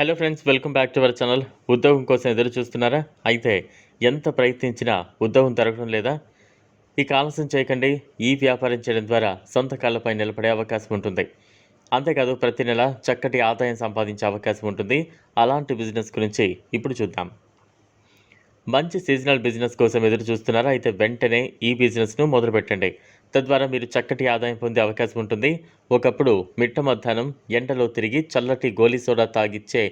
Hello friends welcome back to our channel ఉద్యోగం కోసం ఎదురు చూస్తున్నారా? అయితే ఎంత ప్రయత్నించినా ఉద్యోగం దొరకడం లేదా? ఈ ఆలస్యం చేయకండి. ఈ వ్యాపారం చేయడం ద్వారా సొంత కాళ్ళపై నిలబడే అవకాశం ఉంటుంది. అంతేకాదు ప్రతి నెల చక్కటి ఆదాయం సంపాదించే అవకాశం ఉంటుంది. అలాంటి బిజినెస్ గురించి ఇప్పుడు చూద్దాం. మంచి సీజనల్ బిజినెస్ కోసం ఎదురు చూస్తున్నారా? అయితే వెంటనే ఈ బిజినెస్ను మొదలుపెట్టండి. తద్వారా మీరు చక్కటి ఆదాయం పొందే అవకాశం ఉంటుంది. ఒకప్పుడు మిట్ట మధ్యాహ్నం ఎండలో తిరిగి చల్లటి గోలీ సోడా తాగిచ్చే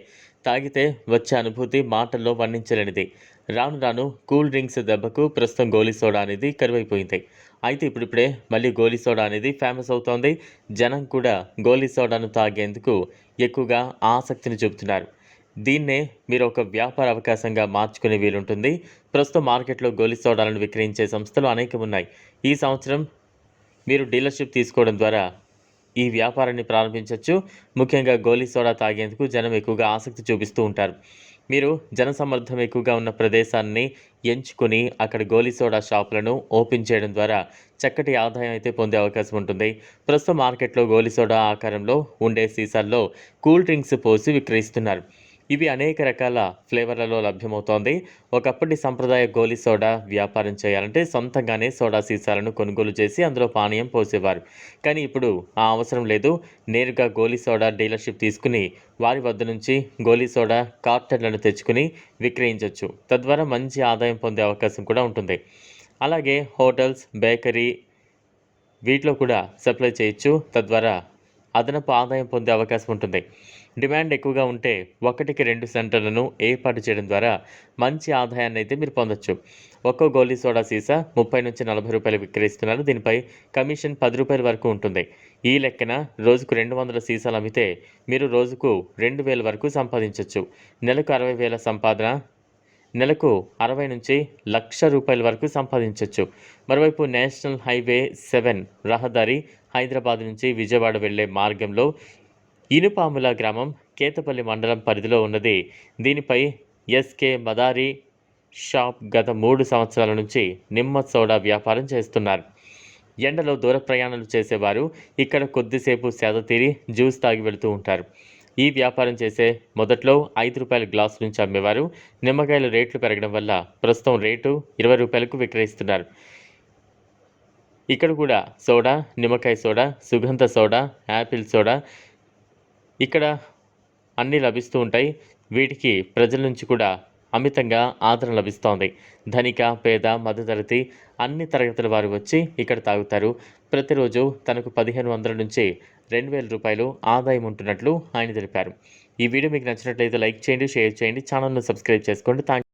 తాగితే వచ్చే అనుభూతి మాటల్లో వర్ణించలేనిది. రాను రాను కూల్ డ్రింక్స్ దెబ్బకు ప్రస్తుతం గోలీ సోడా అనేది కరువైపోయింది. అయితే ఇప్పుడిప్పుడే మళ్ళీ గోలీ సోడా అనేది ఫేమస్ అవుతోంది. జనం కూడా గోలీ సోడాను తాగేందుకు ఎక్కువగా ఆసక్తిని చూపుతున్నారు. దీన్నే మీరు ఒక వ్యాపార అవకాశంగా మార్చుకునే వీలుంటుంది. ప్రస్తుతం మార్కెట్లో గోలీ సోడాలను విక్రయించే సంస్థలు అనేకం ఉన్నాయి ఈ సంవత్సరం మీరు డీలర్షిప్ తీసుకోవడం ద్వారా ఈ వ్యాపారాన్ని ప్రారంభించవచ్చు ముఖ్యంగా గోలీ సోడా తాగేందుకు జనం ఎక్కువగా ఆసక్తి చూపిస్తూ ఉంటారు. మీరు జనసమ్మర్థం ఎక్కువగా ఉన్న ప్రదేశాన్ని ఎంచుకుని అక్కడ గోలీ సోడా షాపులను ఓపెన్ చేయడం ద్వారా చక్కటి ఆదాయం అయితే పొందే అవకాశం ఉంటుంది. ప్రస్తుతం మార్కెట్లో గోలీ సోడా ఆకారంలో ఉండే సీసాల్లో కూల్ డ్రింక్స్ పోసి విక్రయిస్తున్నారు. ఇవి అనేక రకాల ఫ్లేవర్లలో లభ్యమవుతోంది. ఒకప్పటి సంప్రదాయ గోలీ సోడా వ్యాపారం చేయాలంటే సొంతంగానే సోడా సీసాలను కొనుగోలు చేసి అందులో పానీయం పోసేవారు. కానీ ఇప్పుడు ఆ అవసరం లేదు. నేరుగా గోలీ సోడా డీలర్షిప్ తీసుకుని వారి వద్ద నుంచి గోలీ సోడా కార్టన్లను తెచ్చుకుని విక్రయించవచ్చు తద్వారా మంచి ఆదాయం పొందే అవకాశం కూడా ఉంటుంది. అలాగే హోటల్స్ బేకరీ వీటిలో కూడా సప్లై చేయొచ్చు. తద్వారా అదనపు ఆదాయం పొందే అవకాశం ఉంటుంది. డిమాండ్ ఎక్కువగా ఉంటే ఒకటికి రెండు సెంటర్లను ఏర్పాటు చేయడం ద్వారా మంచి ఆదాయాన్ని అయితే మీరు పొందొచ్చు. ఒక్కో గోలీ సోడా సీసా ముప్పై నుంచి నలభై రూపాయలు విక్రయిస్తున్నారు. దీనిపై కమిషన్ పది రూపాయల వరకు ఉంటుంది. ఈ లెక్కన రోజుకు రెండు వందల సీసాలు అమ్మితే మీరు రోజుకు రెండు వేల వరకు సంపాదించవచ్చు నెలకు అరవై వేల సంపాదన నెలకు అరవై నుంచి లక్ష రూపాయల వరకు సంపాదించవచ్చు మరోవైపు నేషనల్ హైవే సెవెన్ రహదారి హైదరాబాద్ నుంచి విజయవాడ వెళ్ళే మార్గంలో ఇనుపాముల గ్రామం కేతపల్లి మండలం పరిధిలో ఉన్నది. దీనిపై ఎస్కే మదారి షాప్ గత మూడు సంవత్సరాల నుంచి నిమ్మ సోడా వ్యాపారం చేస్తున్నారు. ఎండలో దూర ప్రయాణాలు చేసేవారు ఇక్కడ కొద్దిసేపు సేద తీరి జ్యూస్ తాగి వెళుతూ ఉంటారు. ఈ వ్యాపారం చేసే మొదట్లో ఐదు రూపాయల గ్లాస్ నుంచి అమ్మేవారు. నిమ్మకాయల రేట్లు పెరగడం వల్ల ప్రస్తుతం రేటు ఇరవై రూపాయలకు విక్రయిస్తున్నారు. ఇక్కడ కూడా సోడా నిమ్మకాయ సోడా సుగంధ సోడా యాపిల్ సోడా ఇక్కడ అన్నీ లభిస్తూ ఉంటాయి. వీటికి ప్రజల నుంచి కూడా అమితంగా ఆదరణ లభిస్తోంది. ధనిక పేద మధ్యతరగతి అన్ని తరగతుల వారు వచ్చి ఇక్కడ తాగుతారు. ప్రతిరోజు తనకు పదిహేను వందల నుంచి రెండు వేల రూపాయలు ఆదాయం ఉంటున్నట్లు ఆయన తెలిపారు. ఈ వీడియో మీకు నచ్చినట్లయితే లైక్ చేయండి షేర్ చేయండి ఛానల్ను సబ్స్క్రైబ్ చేసుకోండి. థ్యాంక్